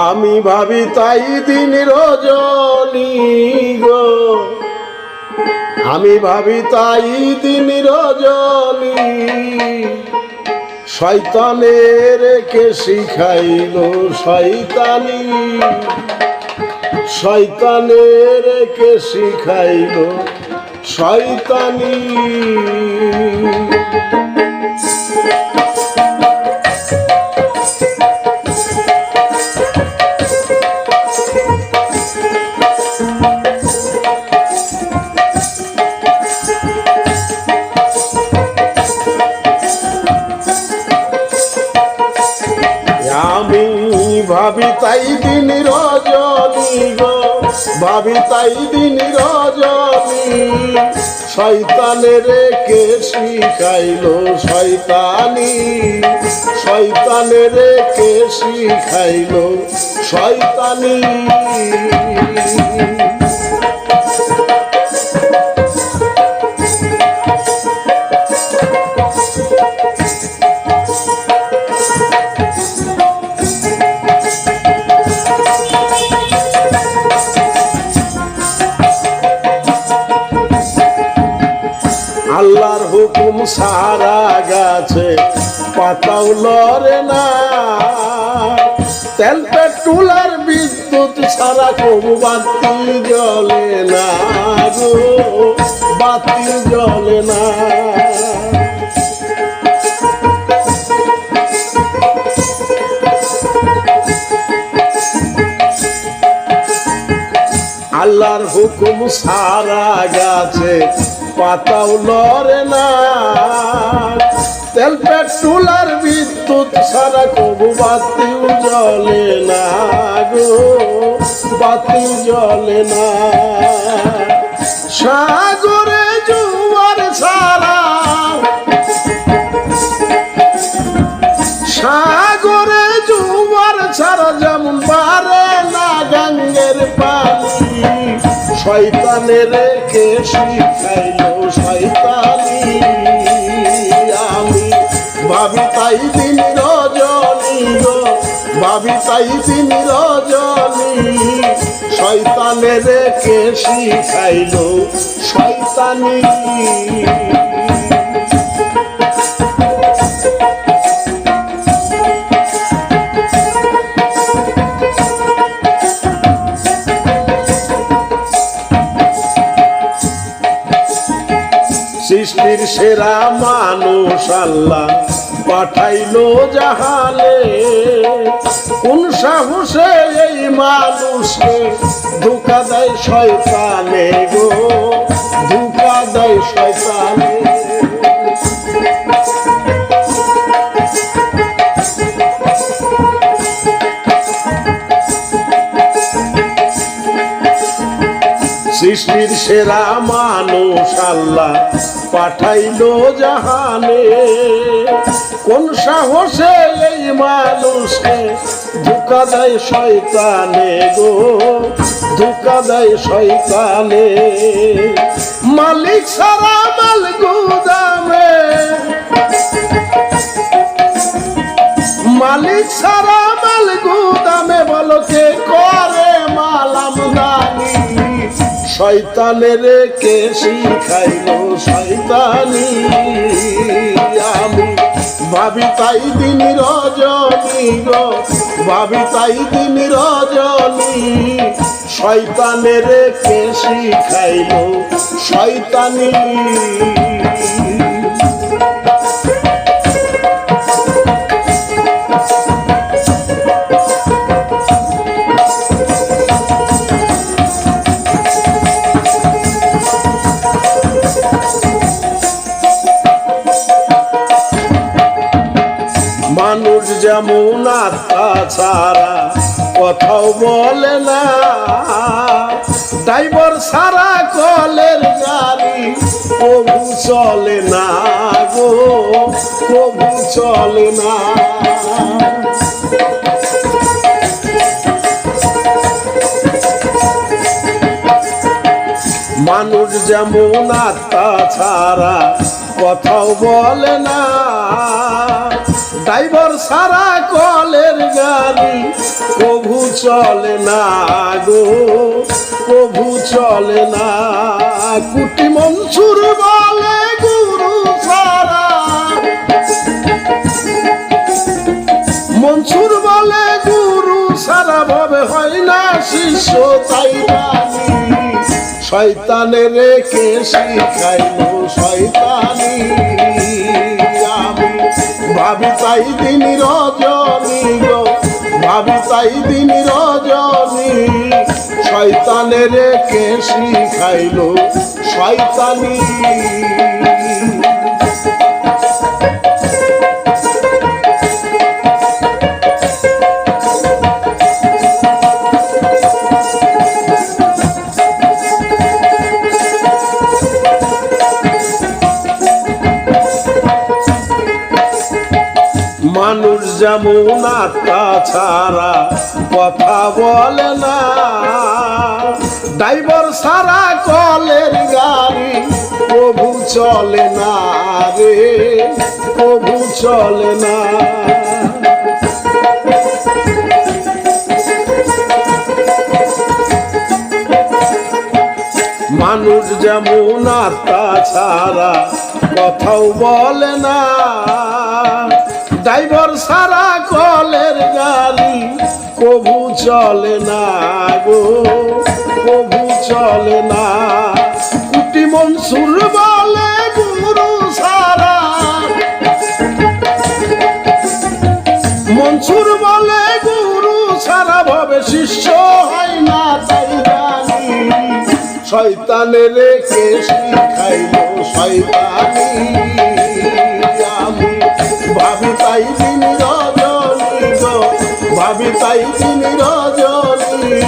আমি ভাবি তাই দিন রজনী গো। আমি ভাবি তাই দিন রজনী শয়তানের কে শিখাইল শয়তানি? শয়তানের কে শিখাইল শয়তানি। ভাবি তাই দিন রজনী। শয়তানের কে শিখাইল শয়তানি। শয়তানের কে শিখাইল শয়তানি। লড়ে না। তেল পেট্রোল বিদ্যুৎ ছাড়া কবু বাতি জ্বলে না গো বাতি জ্বলে না। আল্লাহর হুকুম সারা গাছে পাতাও লড়ে না। তেল পেট্রোল আর বিদ্যুৎ সারা কবু বাতিও জ্বলে না গো বাতি জলে না। সাগরে জুয়ার ছাড়া, সাগরে জুয়ার ছাড়া যেমন পারে না গঙ্গের পানি, শয়তানের কে শিখাইল শয়তানি। ভাবি তাই দিন রজনী গো ভাবি তাই দিন রজনী। শয়তানের কে শিখাইল শয়তানি। সৃষ্টির সেরা মানুষ আল্লাহ। পাঠাইলো জাহালে কোন সাহসে এই মানুষকে ধোকা দেয় শয়তানে গো, ধোকা দেয় শয়তানে। সৃষ্টির সেরা মানুষ আল্লাহ পাঠাইলো জাহানে কোন সাহসে এই মানুষকে ধোকা দেয় শয়তানে গো? ধোকা দেয় শয়তানে। মালিক সারা মাল গুদামে। মালিক সারা মাল গুদামে বলো কে করে মাল আমদানি? শয়তানের কে শিখাইল শয়তানি? ভাবি তাই দিন রজনী গো ভাবি তাই দিন রজনী। শয়তানের কে শিখাইল শয়তানি। যেমন আত্মা ছাড়া কথাও বলে না। ড্রাইভার সারা কলের গাড়ি, কবু চলে না গো, কবু চলে না। মানুষ যেমন আত্মা ছাড়া কথাও বলে না। ড্রাইভার সারা কলের গাড়ি কভু চলে না গো কভু চলে না। কুটি মনসুর বলে, গুরু সারা। মনসুর বলে, গুরু সারা, ভাবে হয় না শিষ্য তাই শয়তানে রেখে শিখাইল শয়তানি। ভাবি চাই দিন রজনী গো ভাবি চাই দিন রজনী। শয়তানের কে শিখাইল শয়তানি। মানুষ যেমন আত্মা ছাড়া কথা বলে না। ড্রাইভার সারা কলের গাড়ি, প্রভু চলে না রে, প্রভু চলে না। মানুষ যেমন আত্মা ছাড়া কথাও বলে না। ড্রাইভার সারা কলের গাড়ি, কবু চলে না গো, কবু চলে না। কুটি মনসুর বলে গুরু সারা। মনসুর বলে গুরু সারা, ভাবে শিষ্য হয় না তাই জানি। শয়তানে রেখে শিখাইল শয়তানি। তাই দিন রজনী গো ভাবি তাই দিন রজনী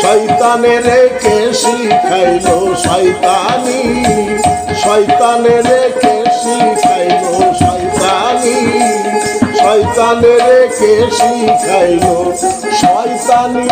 শয়তানে রেখে শিখাইল শয়তানি। শয়তানে রেখে শিখাইল শয়তানি। শয়তানে রেখে শিখাইল শয়তানি।